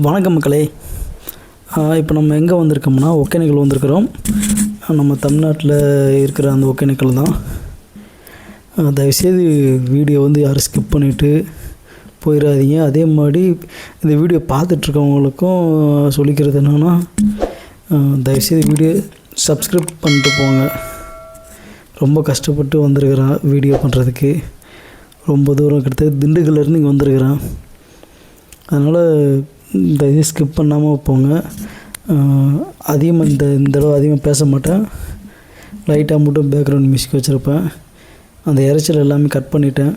வணக்கம் மக்களே. இப்போ நம்ம எங்கே வந்திருக்கோம்னா ஒகேனக்கல் வந்திருக்கிறோம். நம்ம தமிழ்நாட்டில் இருக்கிற அந்த ஒகேனக்கல் தான். தயவுசெய்து வீடியோ வந்து யாரும் ஸ்கிப் பண்ணிவிட்டு போயிடாதீங்க அதே மாதிரி இந்த வீடியோ பார்த்துட்ருக்கவங்களுக்கும் சொல்லிக்கிறது என்னென்னா தயவுசெய்து வீடியோ சப்ஸ்கிரைப் பண்ணிட்டு போங்க. ரொம்ப கஷ்டப்பட்டு வந்திருக்கிறேன் வீடியோ பண்ணுறதுக்கு ரொம்ப தூரம் கிட்டத்தட்ட திண்டுக்கல்லேருந்து இங்கே வந்திருக்கிறேன் அதனால் தயவு ஸ்கிப் பண்ணாமல் போங்க. அதிகமாக இந்த இந்த தடவை அதிகமாக பேச மாட்டேன். லைட்டாக மட்டும் பேக்ரவுண்ட் மியூசிக் வச்சுருப்பேன். அந்த இறைச்சல் எல்லாமே கட் பண்ணிட்டேன்.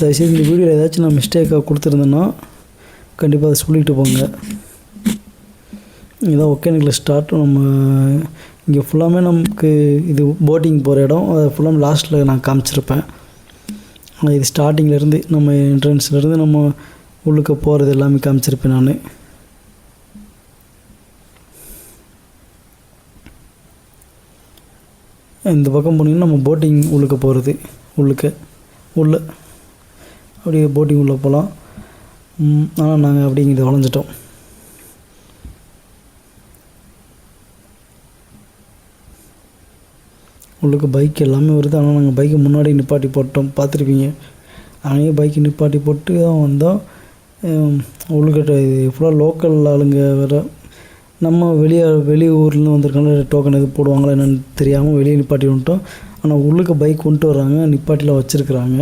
தயவுசெய்து இந்த வீடியோவில் ஏதாச்சும் நான் மிஸ்டேக்காக கொடுத்துருந்தேன்னா கண்டிப்பாக அதை சொல்லிட்டு போங்க. இதுதான் ஒகேனக்கல் ஸ்டார்ட் நம்ம இங்கே ஃபுல்லாமே நமக்கு இது போட்டிங் போகிற இடம். அதை ஃபுல்லாக லாஸ்ட்டில் நான் காமிச்சிருப்பேன். ஆனால் இது ஸ்டார்டிங்லேருந்து நம்ம என்ட்ரன்ஸ்லேருந்து நம்ம உள்ளுக்கு போகிறது எல்லாமே காமிச்சிருப்பேன் நான். இந்த பக்கம் போனீங்கன்னா நம்ம போட்டிங் உள்ளுக்க போகிறது உள்ளுக்க உள்ள. அப்படியே போட்டிங் உள்ளே போகலாம் ஆனால் நாங்கள் அப்படிங்கிறது வளைஞ்சிட்டோம் உள்ளுக்கு பைக் எல்லாமே வருது. ஆனால் நாங்கள் பைக்கை முன்னாடி நிப்பாட்டி போட்டோம். பார்த்துருப்பீங்க. அங்கேயே பைக்கு நிப்பாட்டி போட்டு தான் வந்தோம். உள்ளுக்கிட்ட இது ஃபுல்லாக லோக்கல் ஆளுங்க வேறு. நம்ம வெளியே வெளி ஊர்லேருந்து வந்திருக்கனால டோக்கன் எது போடுவாங்களா என்னன்னு தெரியாமல் வெளியே நிப்பாட்டி வந்துட்டோம் ஆனால் உள்ளுக்கு பைக் கொண்டு வர்றாங்க நிப்பாட்டிலாம் வச்சுருக்குறாங்க.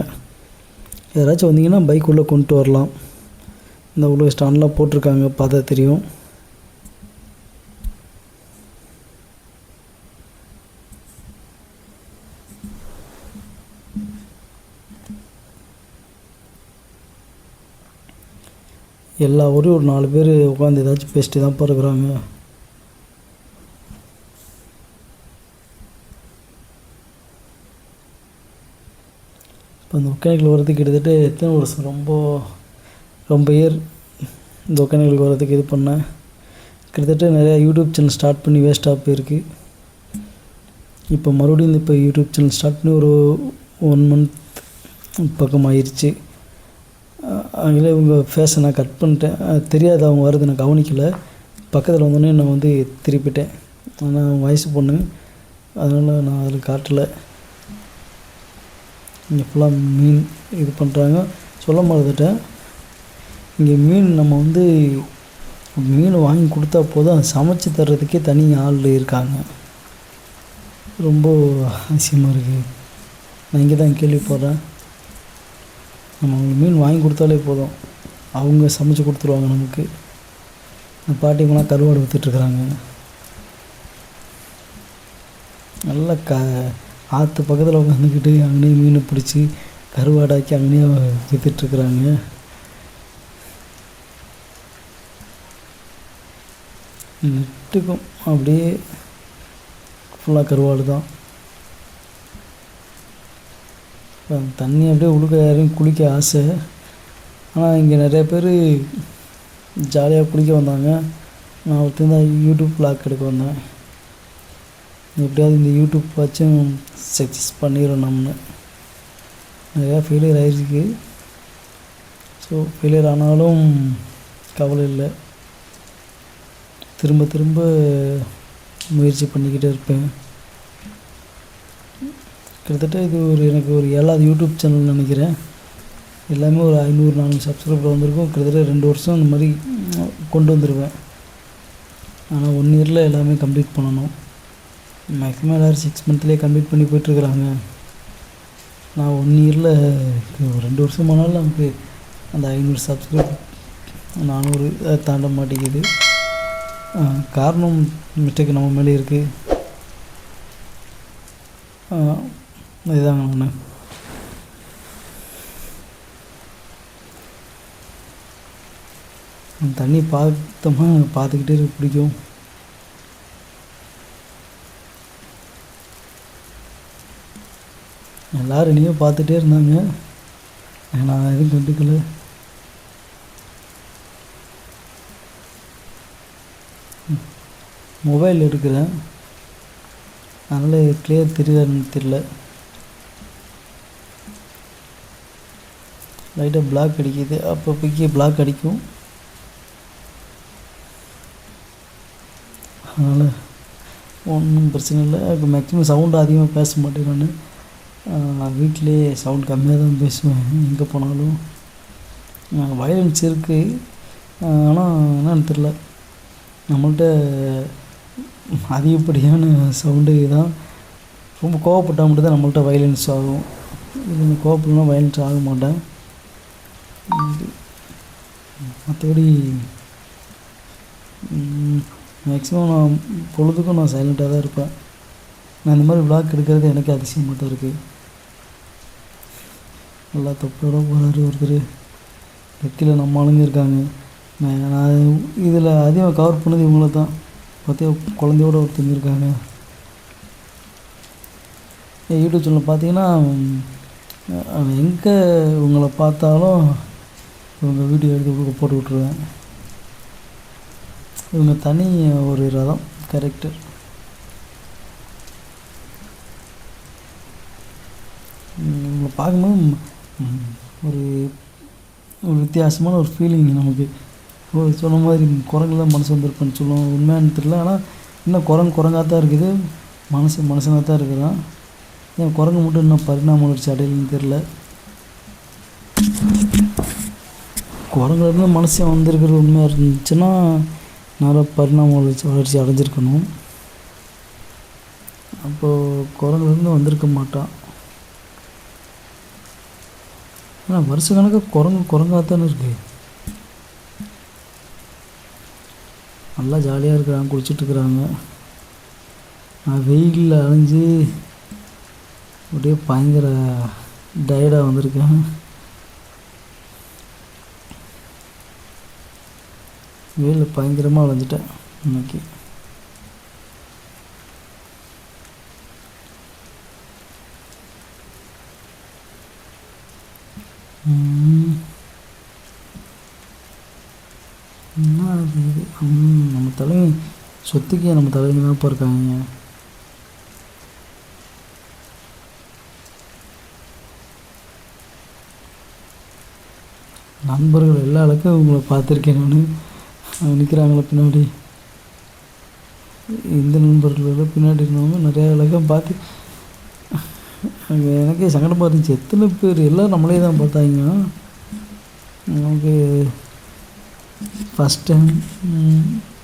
யாராச்சும் வந்தீங்கன்னா பைக் உள்ளே கொண்டு வரலாம். இந்த உள்ள ஸ்டாண்ட்லாம் போட்டிருக்காங்க பார்த்தா தெரியும். எல்லா ஊரையும் ஒரு நாலு பேர் உட்காந்து ஏதாச்சும் பேசிட்டு தான் இருக்கிறாங்க இப்போ இந்த ஒகேனக்கல் வரதுக்கு கிட்டத்தட்ட எத்தனை வருஷம்? ரொம்ப ரொம்ப இயர் இந்த ஒகேனக்கலுக்கு வரதுக்கு இது பண்ணேன் கிட்டத்தட்ட நிறையா யூடியூப் சேனல் ஸ்டார்ட் பண்ணி வேஸ்ட்டாக போயிருக்கு. இப்போ மறுபடியும் இந்த இப்போ யூடியூப் சேனல் ஸ்டார்ட் பண்ணி ஒரு ஒன் மந்த் பக்கம் ஆயிடுச்சு அதில் இவங்க ஃபேஷை நான் கட் பண்ணிட்டேன். அது தெரியாது அவங்க வர்றது நான் கவனிக்கலை. பக்கத்தில் வந்தோடனே நான் வந்து திருப்பிட்டேன். ஆனால் வயசு பொண்ணு. அதனால் நான் அதில் காட்டலை. இங்கே ஃபுல்லாக மீன் இது பண்ணுறாங்க சொல்ல மறந்துட்டேன். இங்கே மீன் நம்ம வந்து மீன் வாங்கி கொடுத்தா போதும். அதை சமைச்சு தர்றதுக்கே தனி ஆள் இருக்காங்க. ரொம்ப ஆசியமாக இருக்குது நான் இங்கே தான் கேள்விப்படுறேன். நம்ம அவங்களுக்கு மீன் வாங்கி கொடுத்தாலே போதும். அவங்க சமைச்சு கொடுத்துருவாங்க நமக்கு. இந்த பாட்டிங்களாம் கருவாடு விற்றுட்ருக்குறாங்க நல்லா க ஆற்று பக்கத்தில் உட்காந்துக்கிட்டு அங்கேயே மீனை பிடிச்சி கருவாடாக்கி அங்கேயே விற்றுட்ருக்குறாங்க நெட்டுக்கும் அப்படியே ஃபுல்லாக கருவாடு தான் இப்போ அந்த தண்ணி அப்படியே உழுக்க யாரையும் குளிக்க ஆசை. ஆனால் இங்கே நிறைய பேர் ஜாலியாக குளிக்க வந்தாங்க. நான் ஒருத்தர் தான் யூடியூப் vlog எடுக்க வந்தேன். எப்படியாவது இந்த யூடியூப் வச்சும் சக்ஸஸ் பண்ணிடும் நம்மனு நிறையா ஃபெயிலியர் ஆயிருக்கு. ஸோ ஃபெயிலியர் ஆனாலும் கவலை இல்லை. திரும்ப திரும்ப முயற்சி பண்ணிக்கிட்டே இருப்பேன். கிட்டத்தட்ட இது ஒரு எனக்கு ஒரு ஏழாவது யூடியூப் சேனல் நினைக்கிறேன். எல்லாமே ஒரு ஐநூறு நானூறு சப்ஸ்கிரைபர் வந்திருக்கும். கிட்டத்தட்ட ரெண்டு வருஷம் இந்த மாதிரி கொண்டு வந்துடுவேன் ஆனால் ஒன் இயரில் எல்லாமே கம்ப்ளீட் பண்ணணும். மேக்ஸிமம் எல்லோரும் சிக்ஸ் மந்த்லேயே கம்ப்ளீட் பண்ணி போயிட்டுருக்குறாங்க. நான் ஒன் இயரில் ரெண்டு வருஷம் ஆனாலும் நமக்கு அந்த ஐநூறு சப்ஸ்கிரைப் நானூறு தாண்ட மாட்டேங்குது. காரணம் மிஸ்டேக் நம்ம மேலே இருக்குது இதுதாங்க ஒன்று தண்ணி பார்த்தோமா பார்த்துக்கிட்டே இருக்க பிடிக்கும். எல்லோரும் என்னையோ பார்த்துட்டே இருந்தாங்க. நான் எதுவும் கண்டுக்கல. மொபைல் இருக்கிறேன் அதனால் கிளியர் தெரியுதான்னு தெரியல. லைட்டாக பிளாக் அடிக்குது. அப்பப்போக்கி பிளாக் அடிக்கும். அதனால் ஒன்றும் பிரச்சனை இல்லை. இப்போ மேக்ஸிமம் சவுண்டு அதிகமாக பேச மாட்டேன் நான். வீட்டிலே சவுண்ட் கம்மியாக தான் பேசுவேன். எங்கே போனாலும். வயலன்ஸ் இருக்குது ஆனால் என்னன்னு தெரில நம்மள்கிட்ட அதிகப்படியான சவுண்டு தான். ரொம்ப கோவப்பட்டால் மட்டும்தான் நம்மள்கிட்ட வயலன்ஸ் ஆகும். இது கோவப்படலாம் வயலன்ஸ் ஆக மாட்டேன். மற்றபடி மேக்ஸிமம் நான் பொழுதுக்கும் நான் சைலண்ட்டாக தான் இருப்பேன். நான் இந்த மாதிரி விளாக் எடுக்கிறது எனக்கு அதிசயமாக தான் இருக்குது நல்லா தொப்போட போகிறாரு ஒருத்தர். வெக்கில் நம்ம ஆளுங்க இருக்காங்க நான் நான் இதில் அதிகமாக கவர் பண்ணது இவங்கள தான் பார்த்தியா குழந்தையோட ஒருத்தங்க இருக்காங்க யூடியூப் சேனல் பார்த்தீங்கன்னா எங்கே உங்களை பார்த்தாலும் இவங்க வீடியோ எடுத்து போட்டு போட்டு விட்ருவேன் இவங்க தனி ஒரு ரதம் கேரக்டர் இவங்களை பார்க்கும்போது ஒரு ஒரு வித்தியாசமான ஒரு ஃபீலிங் நமக்கு. சொன்ன மாதிரி குரங்குலாம் மனசு வந்திருப்பேன்னு சொல்லுவோம். உண்மையானு தெரியல. ஆனால் இன்னும் குரங்கு குரங்காக தான் இருக்குது. மனசு மனுஷனாக தான் இருக்கிறான் ஏன் குரங்கு மட்டும் இன்னும் பரிணாம வளர்ச்சி அடையலன்னு தெரில குரங்குலேருந்து மனுஷன் வந்திருக்கிறது உண்மையாக இருந்துச்சுன்னா நல்லா பரிணாம வளர்ச்சி வளர்ச்சி அடைஞ்சிருக்கணும். அப்போது குரங்குலேருந்து வந்திருக்க மாட்டான் ஆனால் வருஷ கணக்காக குரங்கு குரங்காக தானே இருக்குது நல்லா ஜாலியாக இருக்கிறாங்க குளிச்சுட்டு இருக்கிறாங்க. நான் வெயிலில் அலைஞ்சு அப்படியே பயங்கர டயர்டாக வந்திருக்கேன். வெயிலில் பயங்கரமாக விளைஞ்சிட்டேன் இன்னைக்கு. என்ன அது இது நம்ம தலைவி சொத்துக்கே நம்ம தலைவி தான் இருக்காங்க. நண்பர்கள் எல்லா அளவுக்கும் உங்களை பார்த்துருக்கேன் நான். நிற்கிறாங்களே பின்னாடி. இந்த நண்பர்களோட பின்னாடி இருந்தவங்க நிறையா அழகாக பார்த்து அங்கே எனக்கே சங்கடமாக இருந்துச்சு. எத்தனை பேர்? எல்லாம் நம்மளே தான் பார்த்தாங்க. நமக்கு ஃபஸ்ட் டைம்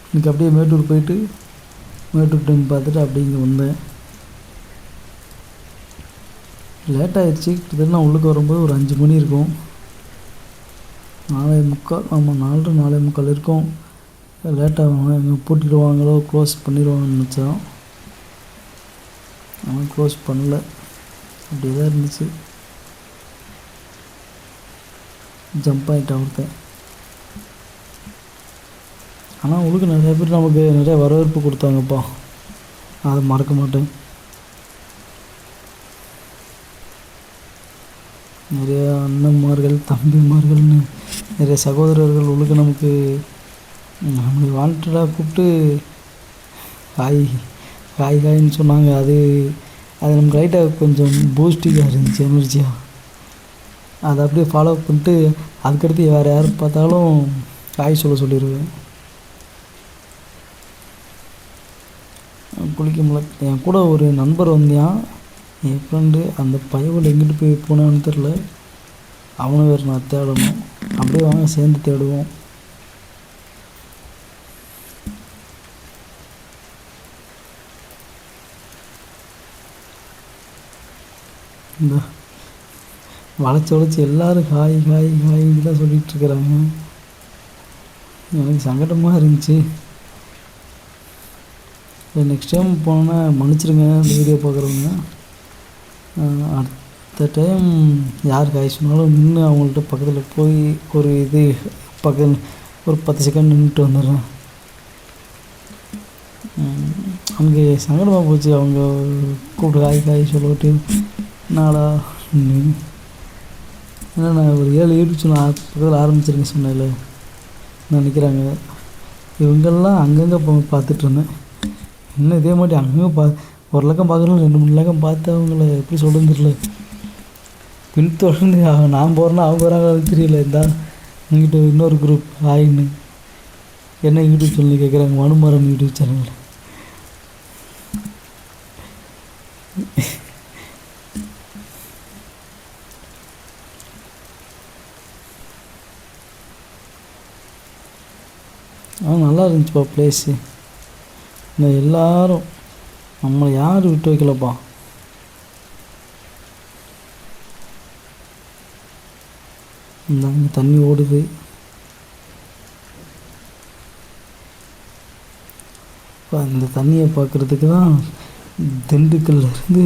எனக்கு அப்படியே மேட்டூர் போயிட்டு மேட்டூர் டைம் பார்த்துட்டு அப்படியே இங்கே வந்தேன். லேட் ஆகிடுச்சு கிட்டத்தட்ட நான் உள்ளுக்கு வரும்போது ஒரு அஞ்சு மணி இருக்கும். நாலே முக்கால் ஆமாம் நாலு நாலே முக்கால் இருக்கும். லேட்டாகும் எங்கே பூட்டிடுவாங்களோ க்ளோஸ் பண்ணிடுவாங்கன்னு நினச்சோம். ஆனால் க்ளோஸ் பண்ணல. அப்படியே தான் இருந்துச்சு. ஜம்ப் ஆகிட்டான் ஒருத்தன். ஆனால் உங்களுக்கு நிறைய பேர் நமக்கு நிறைய வரவேற்பு கொடுத்தாங்கப்பா. அதை மறக்க மாட்டேன். நிறைய அண்ணன்மார்கள் தம்பிமார்கள்னு நிறைய சகோதரர்கள் உள்ளுக்கு நமக்கு நம்மளை வாண்டடாக கூப்பிட்டு ஹாய் ஹாய் ஹாய்ன்னு சொன்னாங்க. அது அது நமக்கு லைட்டாக கொஞ்சம் பூஸ்டிங்காக இருந்துச்சு எனர்ஜியாக அதை அப்படியே ஃபாலோ பண்ணிட்டு அதுக்கடுத்து வேறு யார் பார்த்தாலும் ஹாய் சொல்ல சொல்லிடுவேன். குளிக்க முடியல என் கூட ஒரு நண்பர் வந்தான். என் ஃப்ரெண்டு அந்த பையன் எங்கிட்டு போய் போனான்னு தெரில அவனை வேறு நான் தேடணும். அப்படியே வாங்க சேர்ந்து தேடுவோம். வளைச்சி வளைச்சி எல்லாரும் ஹாய் ஹாய் ஹாய்ன்னு தான் சொல்லிட்டு இருக்கிறாங்க எனக்கு சங்கடமாக இருந்துச்சு. நெக்ஸ்ட் டைம் போனோன்னா மன்னிச்சிருங்க இந்த வீடியோ பார்க்குறவங்க. அடுத்த டைம் யார் காய் சொன்னாலும் நின்று அவங்கள்ட்ட பக்கத்தில் போய் ஒரு இது பக்கத்தில் ஒரு பத்து செகண்ட் நின்றுட்டு வந்துடுறேன். அங்கே சங்கடமாக போச்சு. அவங்க கூப்பிட்டு காய் காய் சொல்லிட்டு நாடா ஏன்னா நான் ஒரு ஏழு யூடியூப் சேனல் பக்கத்தில் ஆரம்பிச்சிருக்கேன் சொன்னதில் நினைக்கிறாங்க. இவங்கெல்லாம் அங்கங்கே போ பார்த்துட்ருந்தேன். இன்னும் இதே மாதிரி அங்கங்கே பா ஒரு லக்கம் பார்க்குறோம் ரெண்டு மூணு லக்கம் பார்த்து அவங்கள எப்படி சொல்கிறது தெரியல. பின்தொடர்ந்து நான் போகிறேன்னா அவங்க வராங்க தெரியல. இந்தா எங்கிட்ட இன்னொரு குரூப் ஆயின்னு. என்ன யூடியூப் சேனல் கேட்குறாங்க மனுமரம் யூடியூப் சேனல் இருந்துச்சுப்பா பிளேஸு இந்த எல்லாரும் நம்மளை யார் விட்டு வைக்கலப்பா? இந்த அங்கே தண்ணி ஓடுது. இப்போ அந்த தண்ணியை பார்க்குறதுக்கு தான் திண்டுக்கல்ல இருந்து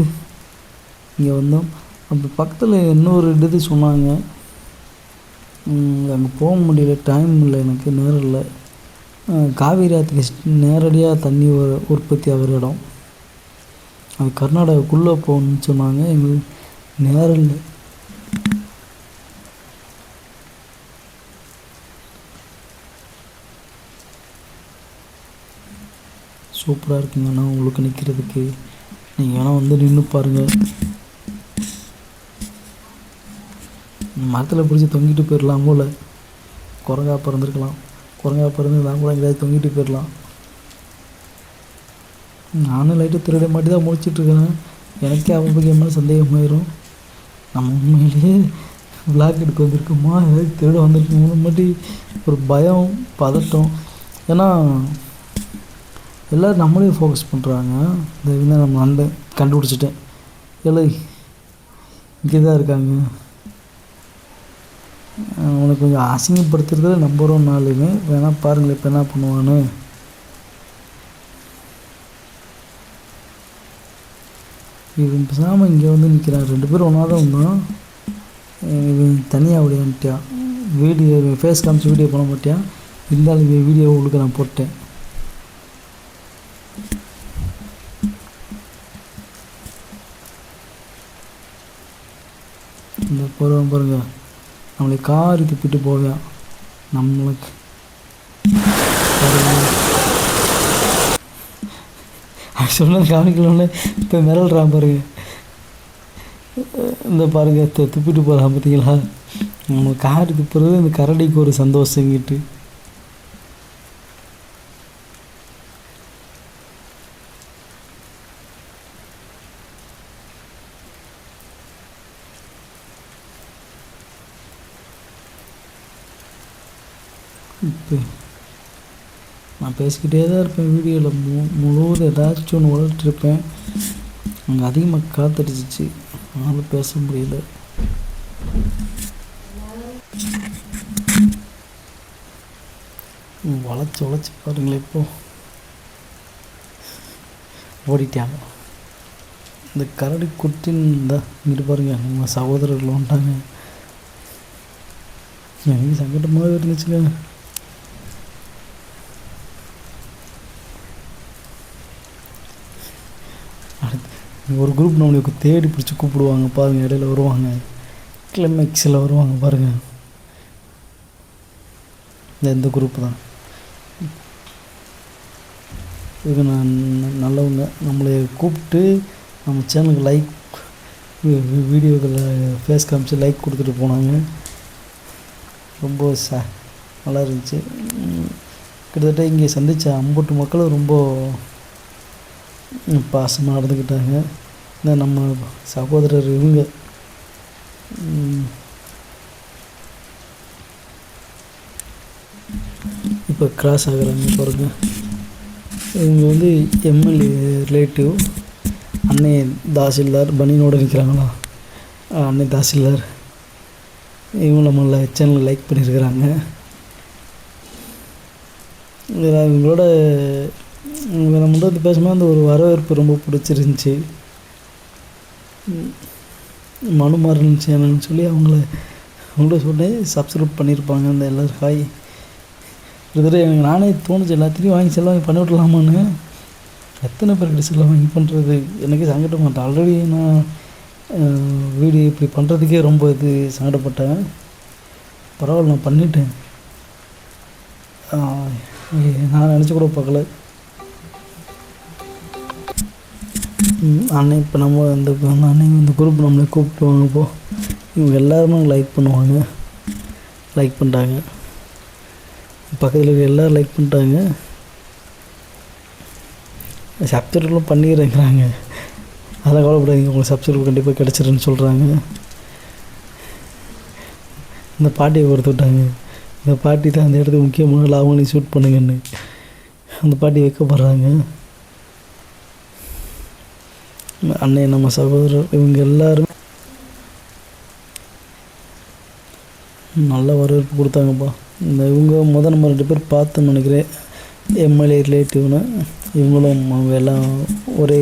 இங்கே வந்தோம். அப்படி பக்கத்தில் இன்னொரு இது சொன்னாங்க. அங்கே போக முடியல டைம் இல்லை எனக்கு நேரம் இல்லை. காவேரி ஆற்றுக்கு நேரடியாக தண்ணி உற்பத்தி ஆகிற இடம். அது கர்நாடகாக்குள்ளே போகணும்னு சொன்னாங்க. எங்களுக்கு நேரம் இல்லை சூப்பராக இருக்குங்க அண்ணா உங்களுக்கு நிற்கிறதுக்கு. நீங்கள் வேணால் வந்து நின்று பாருங்கள் மரத்தில் பிடிச்சி தொங்கிட்டு போயிடலாம் போல். குரங்கா பிறந்திருக்கலாம். குரங்கா பிறந்து நான் கூட எங்கேயாவது தொங்கிட்டு போயிடலாம். நானும் லைட்டு திருட மாட்டி தான் முடிச்சிட்ருக்கேன் எனக்கே அவன் என் மேலே சந்தேகமாயிரும். நம்ம உண்மையிலேயே பிளாக் எடுக்க வந்திருக்கோமா? ஏதாவது திருட வந்திருக்கோம்னு மாட்டி ஒரு பயம் பதட்டம். ஏன்னா எல்லோரும் நம்மளே ஃபோக்கஸ் பண்ணுறாங்க இந்த நம்ம நண்பன் கண்டுபிடிச்சிட்டேன். இல்லை இங்கே தான் இருக்காங்க. அவனை கொஞ்சம் அசிங்கப்படுத்துறதுல நம்பர் ஒன் ஆளுங்க வேணால் பாருங்களேன் இப்போ என்ன பண்ணுவான்னு. இவன் பேசாமல் இங்கே வந்து நிற்கிறான் ரெண்டு பேரும் ஒன்றா தான் வந்தான் இவன் தனியாக விடையான்ட்டியா வீடியோ ஃபேஸ் காமிச்சு வீடியோ பண்ண மாட்டியா? இருந்தாலும் இவன் வீடியோ உங்களுக்கு நான் போட்டேன். இந்த போகிறோம் பாருங்கள் நம்மளை காரு துப்பிட்டு போவான் நம்மளுக்கு. சொன்னது கவனிக்கலன்னு இப்போ மிரள்றான் பாருங்க. இந்த பாருங்க துப்பிட்டு போகிறான் பார்த்தீங்களா நம்ம கார் துப்புறது இந்த கரடிக்கு ஒரு சந்தோஷங்கிட்டு இப்போ நான் பேசிக்கிட்டே தான் இருப்பேன் வீடியோவில் மு முழுவதும் ஏதாச்சும் ஒன்று வளர்த்துருப்பேன் அங்கே அதிகமாக காத்தடிச்சிச்சு. அதனால் பேச முடியல. வளைச்சி வளைச்சு வளைச்சு பாருங்களேன் இப்போ. ஓடிட்டாங்க. இந்த கரடி குட்டின்னு இருந்தால் இங்கிட்டு பாருங்க நம்ம சகோதரர்கள் வந்துட்டாங்க. எனக்கு சங்கடமாகவே இருந்துச்சுங்க அடுத்து ஒரு குரூப் நம்மளுக்கு தேடி பிடிச்சி கூப்பிடுவாங்க பாருங்கள் இடையில வருவாங்க. கிளைமேக்ஸில் வருவாங்க பாருங்கள் இந்த இந்த குரூப் தான். இதுக்கு நான் நல்லவங்க. நம்மளை கூப்பிட்டு நம்ம சேனலுக்கு லைக் வீடியோக்களை ஃபேஸ் காமிச்சு லைக் கொடுத்துட்டு போனாங்க. ரொம்ப ச நல்லா இருந்துச்சு. கிட்டத்தட்ட இங்கே சந்தித்த அம்புட்டு மக்களும் ரொம்ப பாசமாக நடந்துக்கிட்டாங்க இந்த நம்ம சகோதரர் இவங்க. இப்போ கிராஸ் ஆகிறாங்க பாருங்க. இவங்க வந்து எம்எல்ஏ ரிலேட்டிவ் அன்னை தாசில்தார் பனியனோட நிற்கிறாங்களா அன்னை தாசில்தார். இவங்க நம்மள சேனல் லைக் பண்ணியிருக்கிறாங்க இவங்களோட இவங்க முன்னாடி வந்து பேசும்போது அந்த ஒரு வரவேற்பு ரொம்ப பிடிச்சிருந்துச்சி. மனுமாறன் சேனல்னு சொல்லி அவங்கள அவங்கள சொன்னேன் சப்ஸ்கிரைப் பண்ணியிருப்பாங்க அந்த எல்லோரும் ஹாய். கிட்டத்தட்ட எனக்கு நானே தோணுச்சு எல்லாத்தையும் வாங்கி செல்ல வாங்கி பண்ணி விடலாமான்னு. எத்தனை பேர்கிட்ட செல்ல வாங்கி பண்ணுறது எனக்கு சங்கடமாட்டேன் ஆல்ரெடி நான் வீடியோ இப்படி பண்ணுறதுக்கே ரொம்ப இது சங்கடப்பட்டேன். பரவாயில்ல நான் பண்ணிட்டேன். நான் நினச்சி கூட பார்க்கல. அண்ணன் இப்போ நம்ம இந்த அந்த அண்ணன் இந்த குரூப் நம்மளை கூப்பிட்டுவாங்க இப்போ இவங்க எல்லாருமே லைக் பண்ணுவாங்க. லைக் பண்ணிட்டாங்க பக்கத்தில் இருக்க எல்லோரும் லைக் பண்ணிட்டாங்க சப்ஸ்கிரைப்லாம் பண்ணிடுறேங்கிறாங்க. அதெல்லாம் கவலைப்படாதீங்க உங்களுக்கு சப்ஸ்கிரைப் கண்டிப்பாக கிடச்சிருன்னு சொல்கிறாங்க இந்த பாட்டியை கொடுத்து விட்டாங்க. இந்த பாட்டி தான் அந்த இடத்துக்கு முக்கியமான லாபம் ஷூட் பண்ணுங்கன்னு. அந்த பாட்டி வைக்கப்படுறாங்க. அன்னை நம்ம சகோதரர் இவங்க எல்லாரும் நல்ல வரவேற்பு கொடுத்தாங்கப்பா. இந்த இவங்க முத நம்ம ரெண்டு பேர் பார்த்தோம்னு நினைக்கிறேன். எம்எல்ஏ ரிலேட்டிவ்னு இவங்களும் அவங்க எல்லாம் ஒரே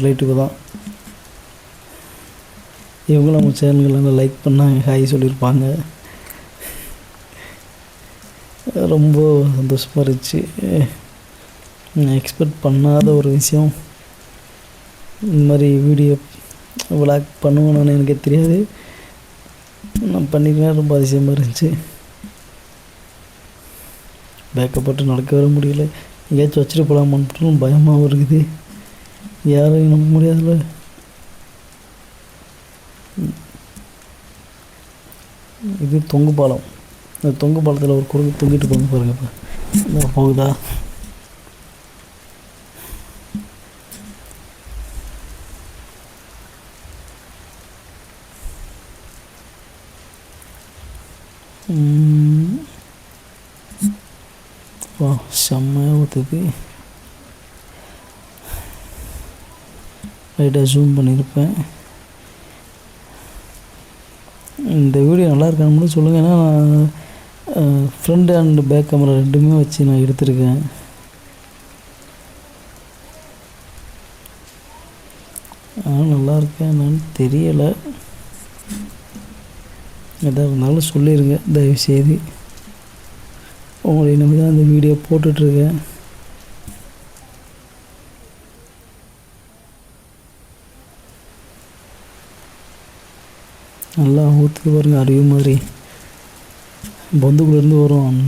ரிலேட்டிவ் தான். இவங்களும் நம்ம சேனல்கள் லைக் பண்ணாங்க ஹாய் சொல்லியிருப்பாங்க. ரொம்ப சந்தோஷமாக இருந்துச்சு. நான் எக்ஸ்பெக்ட் பண்ணாத ஒரு விஷயம். இந்த மாதிரி வீடியோ விளாக் பண்ணுவேன்னு எனக்கே தெரியாது. நான் பண்ணிக்கிறேன் ரொம்ப அதிசயமாக இருந்துச்சு. பேக்கப் போட்டு நடக்க வர முடியல. எங்கேயாச்சும் வச்சுட்டு போகலாமான்னு பயமாகவும் இருக்குது. யாரையும் நம்ப முடியாதுல்ல. இது தொங்கு பாலம். இந்த தொங்கு பாலத்தில் ஒரு குறுக்கு தொங்கிட்டு போங்க பாருங்கப்பா. போகுதா? வா செம்மையாக ஊற்றுது லைட்டாக ஜூம் பண்ணியிருப்பேன். இந்த வீடியோ நல்லா இருக்கான்னு மட்டும் சொல்லுங்கள் ஏன்னா நான் ஃப்ரண்ட் அண்ட் பேக் கேமரா ரெண்டுமே வச்சு நான் எடுத்திருக்கேன். ஆனால் நல்லா இருக்கேன் என்னன்னு தெரியலை. எதாக இருந்தாலும் சொல்லிடுங்க தயவுசெய்து. உங்களை நம்பி தான் இந்த வீடியோ போட்டுட்ருக்கேன். நல்லா ஊற்றுக்கு பாருங்க அருவி மாதிரி. பொந்துக்குள்ளேருந்து வரும்.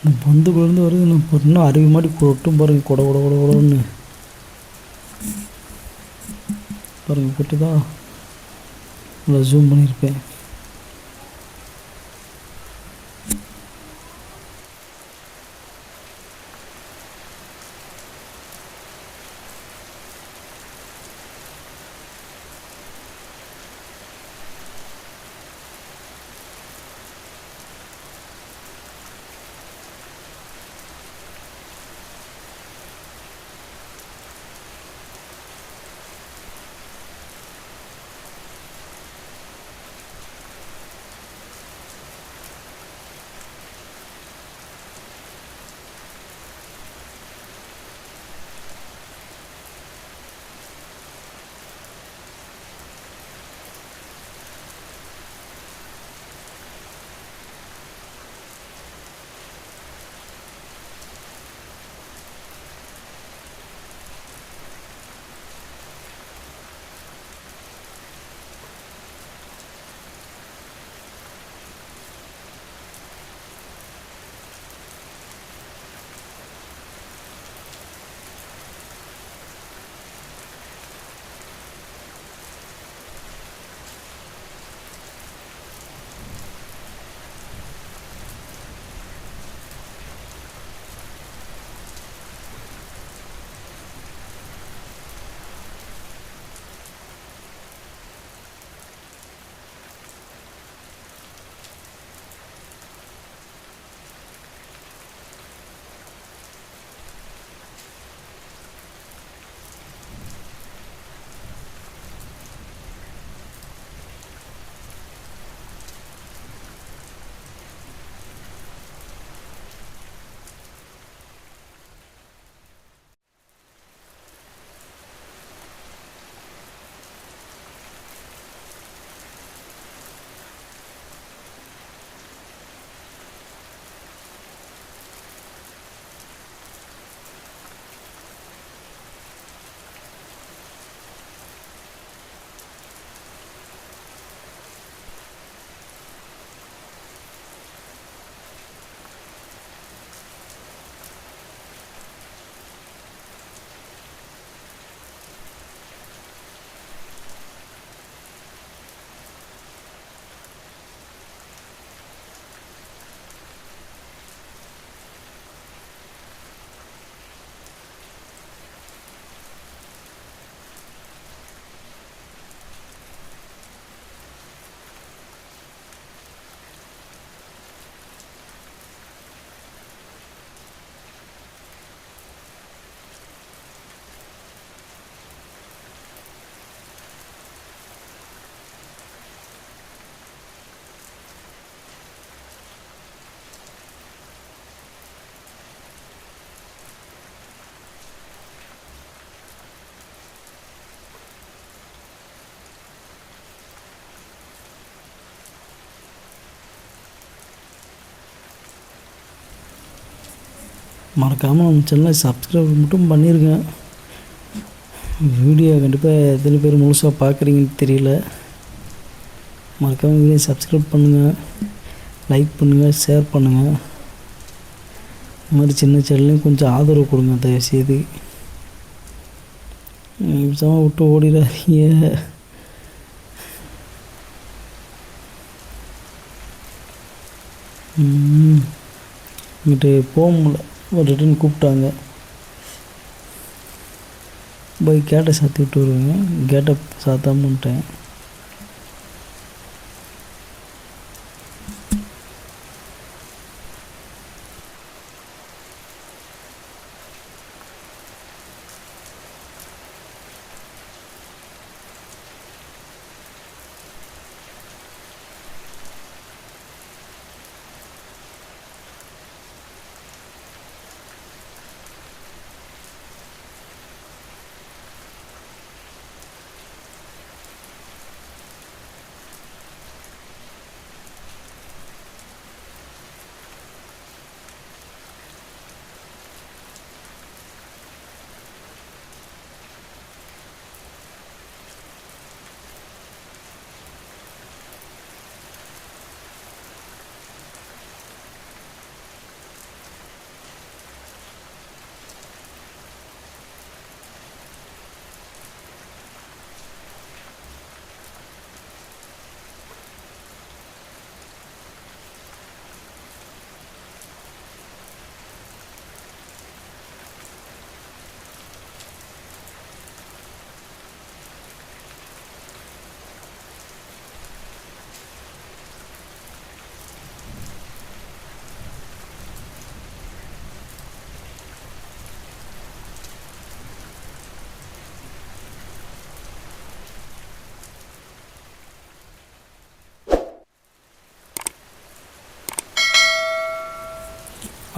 இந்த பொந்துக்குள்ளேருந்து வருது இன்னும் இன்னும் அருவி மாதிரி கொட்டும் பாருங்கள் கொட கொட கொட கொடன்னு. பாருங்க கொட்டுதா? நல்லா ஜூம் பண்ணியிருப்பேன். மறக்காமல் நம்ம சேனலை சப்ஸ்கிரைப் மட்டும் பண்ணியிருக்கேன் வீடியோ கண்டிப்பாக எத்தனை பேர் முழுசாக பார்க்குறீங்கன்னு தெரியல. மறக்காமல் வீடியோ சப்ஸ்கிரைப் பண்ணுங்கள் லைக் பண்ணுங்கள் ஷேர் பண்ணுங்கள் இந்த மாதிரி சின்ன சேனல்லையும் கொஞ்சம் ஆதரவு கொடுங்க தயவுசெய்து. இப்படிதான் விட்டு ஓடிடாதீங்க. இங்கிட்டு போக முடியல. ரிட்டன் கூப்பிட்டாங்க. போய் கேட்டை சாத்தி விட்டு வருவேங்க கேட்டை சாத்தாமட்டேன்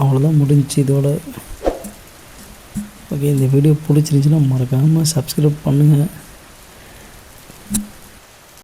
அவ்வளோதான் முடிஞ்சுச்சு இதோட. ஓகே இந்த வீடியோ பிடிச்சிருந்துச்சின்னா மறக்காமல் சப்ஸ்கிரைப் பண்ணுங்கள்